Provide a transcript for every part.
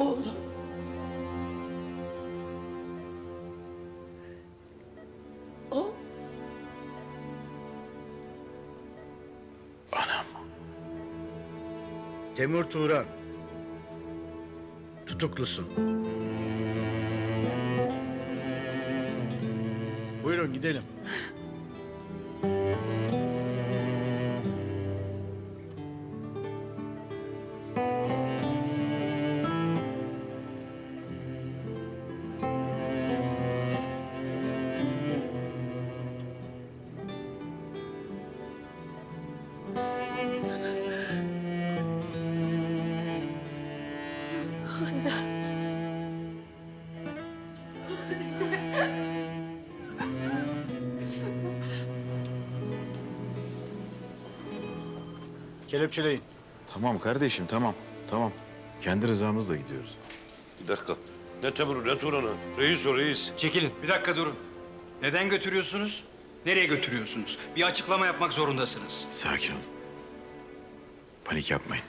Oğlum. O Anam. Temur Turan. Tutuklusun. Buyurun gidelim. Kelepçeleyin. Tamam kardeşim tamam. Tamam. Kendi rızamızla gidiyoruz. Bir dakika. Ne Temur'u ne Turan'ı. Reis o reis. Çekilin. Bir dakika durun. Neden götürüyorsunuz? Nereye götürüyorsunuz? Bir açıklama yapmak zorundasınız. Sakin olun. Panik yapmayın.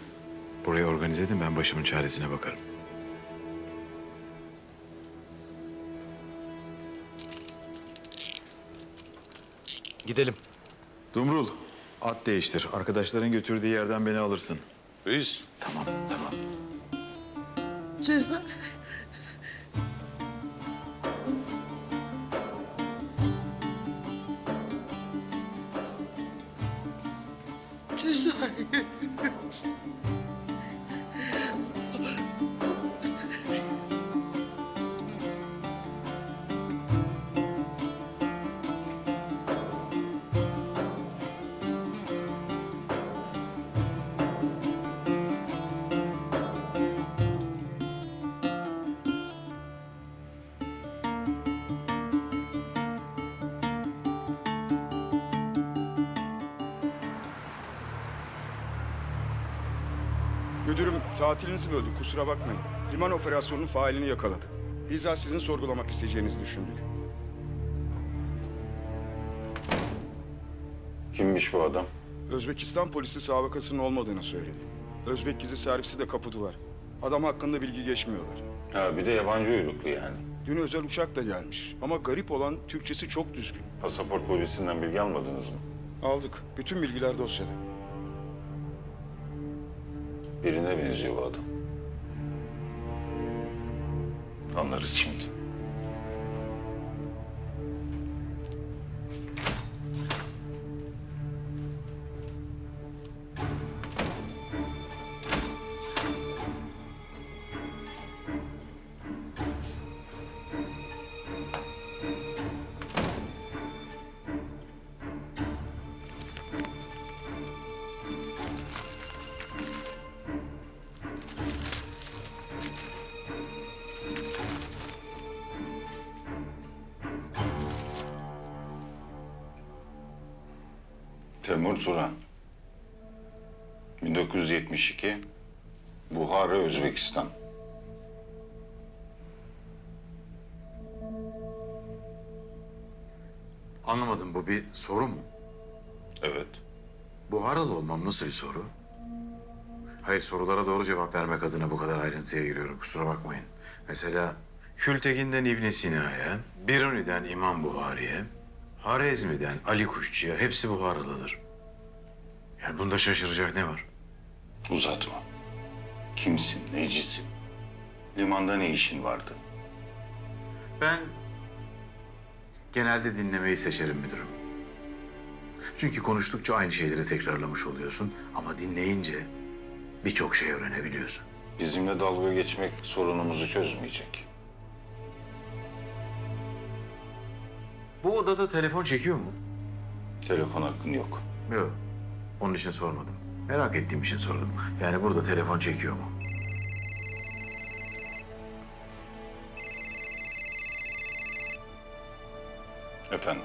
Burayı organize edin ben başımın çaresine bakarım. Gidelim. Dumrul at değiştir. Arkadaşların götürdüğü yerden beni alırsın. Reis. Tamam tamam. ceza. Müdürüm tatilinizi böldü kusura bakmayın. Liman operasyonunun failini yakaladı. Bizzat sizin sorgulamak isteyeceğinizi düşündük. Kimmiş bu adam? Özbekistan polisi sabıkasının olmadığını söyledi. Özbek gizli servisi de kapı duvar. Adam hakkında bilgi geçmiyorlar. Ha bir de yabancı uyruklu yani. Dün özel uçakla gelmiş ama garip olan Türkçesi çok düzgün. Pasaport polisinden bilgi almadınız mı? Aldık. Bütün bilgiler dosyada. Birine benziyor bu adam. Anlarız şimdi. Temur Turan. 1972. Buhara, Özbekistan. Anlamadım bu bir soru mu? Evet. Buharalı olmam nasıl bir soru? Hayır sorulara doğru cevap vermek adına bu kadar ayrıntıya giriyorum kusura bakmayın. Mesela Kültekin'den İbn Sina'ya, Biruni'den İmam Buhari'ye, Harezmi'den Ali Kuşçu'ya hepsi Buharalıdır. Yani bunda şaşıracak ne var? Uzatma. Kimsin, necisin? Limanda ne işin vardı? Ben genelde dinlemeyi seçerim müdürüm. Çünkü konuştukça aynı şeyleri tekrarlamış oluyorsun ama dinleyince birçok şey öğrenebiliyorsun. Bizimle dalga geçmek sorunumuzu çözmeyecek. Bu odada telefon çekiyor mu? Telefon hakkın yok. Yok. Onun için sormadım. Merak ettiğim için sordum. Yani burada telefon çekiyor mu? Efendim?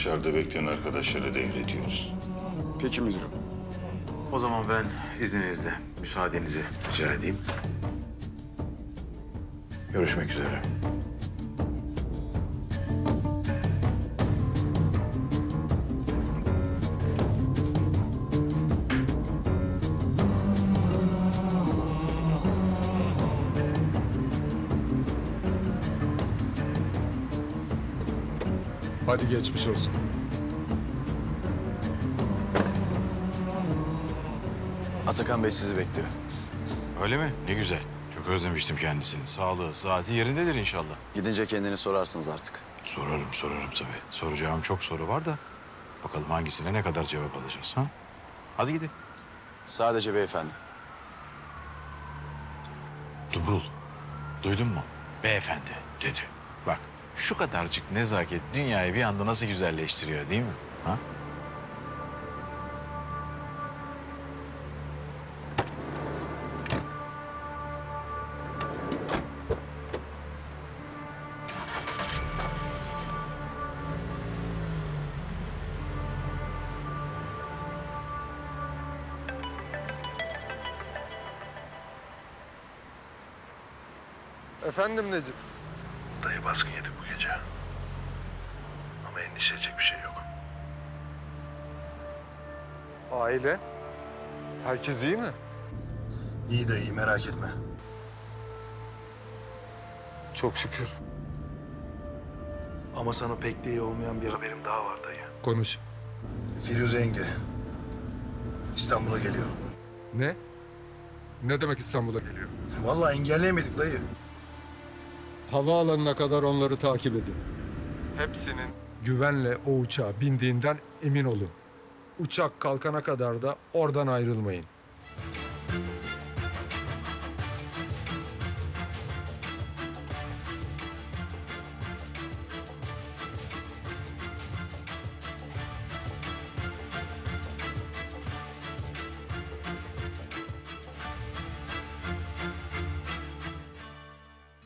Dışarıda bekleyen arkadaşlara devrediyoruz. Peki müdürüm. O zaman ben izninizle müsaadenizi rica edeyim. Görüşmek üzere. Hadi geçmiş olsun. Atakan Bey sizi bekliyor. Öyle mi? Ne güzel. Çok özlemiştim kendisini. Sağlığı, saati yerindedir inşallah. Gidince kendini sorarsınız artık. Sorarım, sorarım tabii. Soracağım çok soru var da... ...bakalım hangisine ne kadar cevap alacağız ha? Hadi gidin. Sadece beyefendi. Dumrul, duydun mu? Beyefendi dedi. Şu kadarcık nezaket dünyayı bir anda nasıl güzelleştiriyor değil mi? Ha? Efendim Necip? Dayı baskın yedik bu gece. Ama endişe edecek bir şey yok. Aile? Herkes iyi mi? İyi dayı iyi merak etme. Çok şükür. Ama sana pek de iyi olmayan bir haberim daha var dayı. Konuş. Firuze yenge İstanbul'a geliyor. Ne? Ne demek İstanbul'a geliyor? Vallahi engelleyemedik dayı. Havaalanına kadar onları takip edin. Hepsinin güvenle o uçağa bindiğinden emin olun. Uçak kalkana kadar da oradan ayrılmayın.